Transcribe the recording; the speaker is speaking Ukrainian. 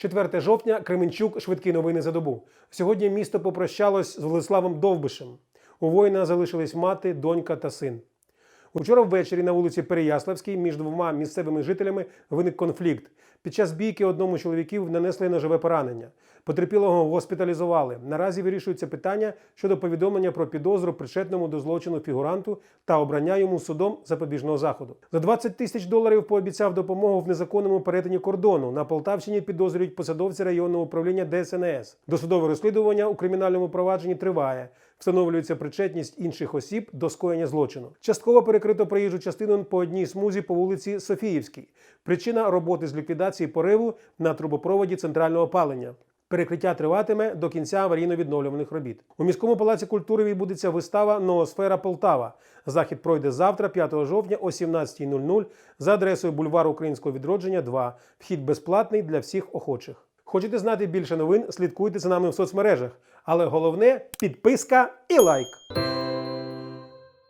4 жовтня Кременчук швидкі новини за добу. Сьогодні місто попрощалось з Владиславом Довбишем. У воїна залишились мати, донька та син. Учора ввечері на вулиці Переяславській між двома місцевими жителями виник конфлікт. Під час бійки одному чоловіків нанесли ножове поранення. Потерпілого госпіталізували. Наразі вирішується питання щодо повідомлення про підозру причетному до злочину фігуранту та обрання йому судом запобіжного заходу. За 20 тисяч доларів пообіцяв допомогу в незаконному перетині кордону. На Полтавщині підозрюють посадовці районного управління ДСНС. Досудове розслідування у кримінальному провадженні триває. Встановлюється причетність інших осіб до скоєння злочину. Частково перекрито проїжджу частину по одній смузі по вулиці Софіївській. Причина роботи з ліквідації пориву на трубопроводі центрального опалення. Перекриття триватиме до кінця аварійно-відновлюваних робіт. У міському палаці культури відбудеться вистава Ноосфера Полтава. Захід пройде завтра, 5 жовтня о 17.00 за адресою бульвар Українського відродження 2. Вхід безплатний для всіх охочих. Хочете знати більше новин? Слідкуйте за нами в соцмережах. Але головне підписка і лайк.